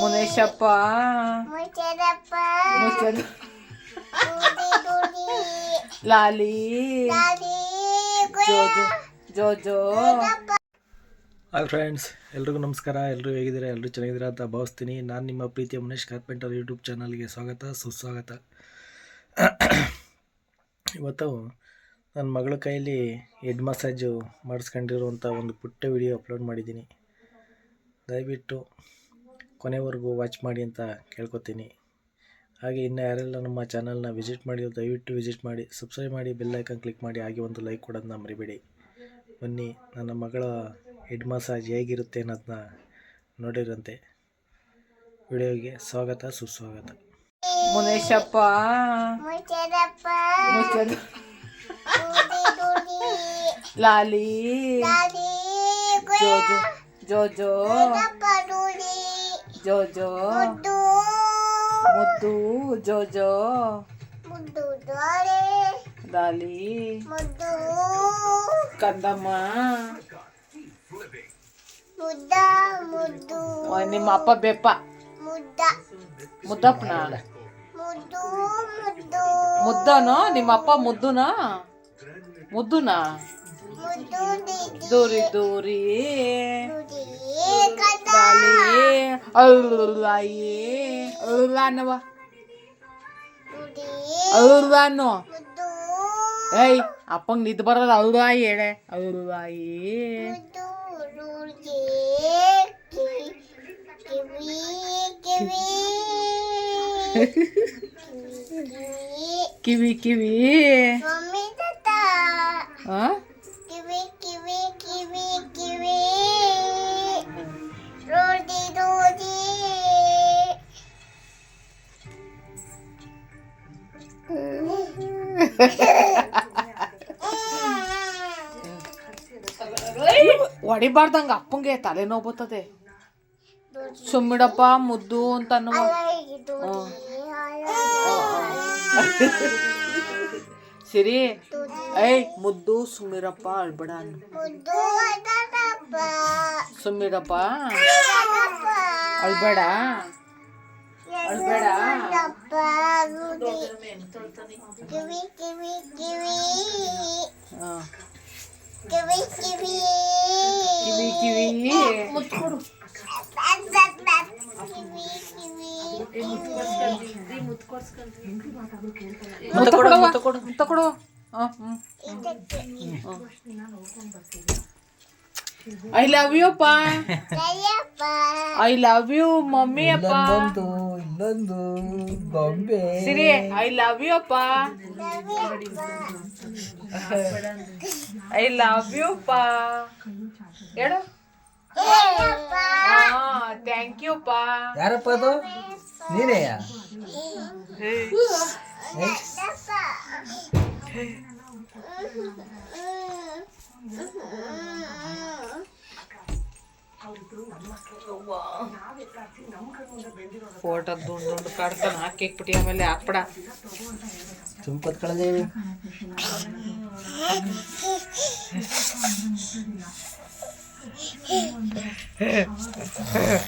ಮುನೇಶಪ್ಪ. ಮುಚ್ಚದಪ್ಪ ಮುಚ್ಚದ ಲಾಲಿ. ಲಾಲಿ ಜೋಜೋ ಜೋ hi friends ಎಲ್ರಿಗೂ ನಮಸ್ಕಾರ. ಎಲ್ಲರೂ ಹೇಗಿದ್ದೀರಾ? ಎಲ್ಲರೂ ಚೆನ್ನಾಗಿದ್ದೀರಾ ಅಂತ ಭಾವಿಸ್ತೀನಿ. ನಾನು ನಿಮ್ಮ ಪ್ರೀತಿಯ ಮನೇಶ್ ಕಾರ್ಪೆಂಟರ್ ಯೂಟ್ಯೂಬ್ ಚಾನಲ್ಗೆ ಸ್ವಾಗತ ಸುಸ್ವಾಗತ. ಇವತ್ತು ನನ್ನ ಮಗಳ ಕೈಯಲ್ಲಿ ಹೆಡ್ ಮಸಾಜು ಮಾಡಿಸ್ಕೊಂಡಿರುವಂಥ ಒಂದು ಪುಟ್ಟ ವಿಡಿಯೋ ಅಪ್ಲೋಡ್ ಮಾಡಿದ್ದೀನಿ. ದಯವಿಟ್ಟು ಕೊನೆವರೆಗೂ ವಾಚ್ ಮಾಡಿ ಅಂತ ಕೇಳ್ಕೊತೀನಿ. ಹಾಗೆ ಇನ್ನು ಯಾರೆಲ್ಲ ನಮ್ಮ ಚಾನಲ್ನ ವಿಸಿಟ್ ಮಾಡಿ ದಯವಿಟ್ಟು ವಿಸಿಟ್ ಮಾಡಿ ಸಬ್ಸ್ಕ್ರೈಬ್ ಮಾಡಿ ಬೆಲ್ ಐಕನ್ ಕ್ಲಿಕ್ ಮಾಡಿ ಹಾಗೆ ಒಂದು ಲೈಕ್ ಕೊಡೋದನ್ನ ಮರಿಬೇಡಿ. ಬನ್ನಿ ನನ್ನ ಮಗಳ ಹೆಡ್ ಮಸಾಜ್ ಹೇಗಿರುತ್ತೆ ಅನ್ನೋದನ್ನ ನೋಡಿರಂತೆ. ವಿಡಿಯೋಗೆ ಸ್ವಾಗತ ಸುಸ್ವಾಗತ. ಮುನೇಶಪ್ಪ. ಲಾಲಿ. ಜೋಜೋ ಜೋಜೋ. ದಪ್ಪ ದುಡಿ ಜೋಜೋ ಮುದ್ದು ಮುದ್ದು ಜೋಜೋ ಮುದ್ದು ದೊರೆ ಲಾಲಿ ಮುದ್ದು ಕಂದಮ್ಮ ಮುದ್ದ ಮುದ್ದು ಓ, ನಿಮ್ಮ ಅಪ್ಪ ಬೆಪ್ಪ ಮುದ್ದ ಮುದ್ದಪ್ಪನ ಮುದ್ದು ಮುದ್ದು ಮುದ್ದನೋ ನಿಮ್ಮ ಅಪ್ಪ ಮುದ್ದುನ ಮುದ್ದುನ ಮುದ್ದು ದಿದಿ ದೂರಿ ದೂರಿ ದುಡಿ ಕದ ಲಾಲಿ ಅಲ್ಲಾಯಿ ಅಲ್ಲಾನವ ದುಡಿ ಅಲ್ಲಾನು ಮುದ್ದು ಏಯ್ ಅಪ್ಪಂಗ್ ನಿದ್ದು ಬರೋದು ಅಲ್ಲಾಯಿ ಹೇಳೆ ಅಲ್ಲಾಯಿ ಹೊಡಿಬಾರ್ದಂಗ ಅಪ್ಪಂಗೆ ತಲೆನೋವು ಬರ್ತದೆ. ಸುಮ್ಮಿಡಪ್ಪ, ಮುದ್ದು ಅಂತ ಸಿರಿ, ಏಯ್, ಮುದ್ದು, ಸುಮ್ಮಿರಪ್ಪ, ಅಳ್ಬೇಡ ಸುಮ್ಮಿರಪ್ಪ, ಅಳ್ಬೇಡ. ಅಳ್ಬೇಡ. ಅದಪ್ಪ ರುಡಿ ಕಿವಿ ಕಿವಿ ಕಿವಿ ಐ ಲವ್ ಯು ಅಪ್ಪ ಐ ಲವ್ ಯು ಮಮ್ಮಿ ಅಪ್ಪ ಇಲ್ಲೊಂದು ಗೊಂಬೆ ಸಿರಿ ಐ ಲವ್ ಯು ಅಪ್ಪ ಐ ಲವ್ ಯು ಅಪ್ಪ ಹೇಳು? ಥ್ಯಾಂಕ್ ಯು ಅಪ್ಪ ಯಾರಪ್ಪ ಅದು? ನೀನೇಯ? ಫೋಟೋ ದುಂಡು ದುಂಡು ಕಡ್ತಾನ ಹಾಕಿಕ್ಬಿಟ್ಟು ಆಮೇಲೆ ಹಾಕ್ಬಿಡ ಸುಮ್ಕತ್ ಕಳೆದೇವಿ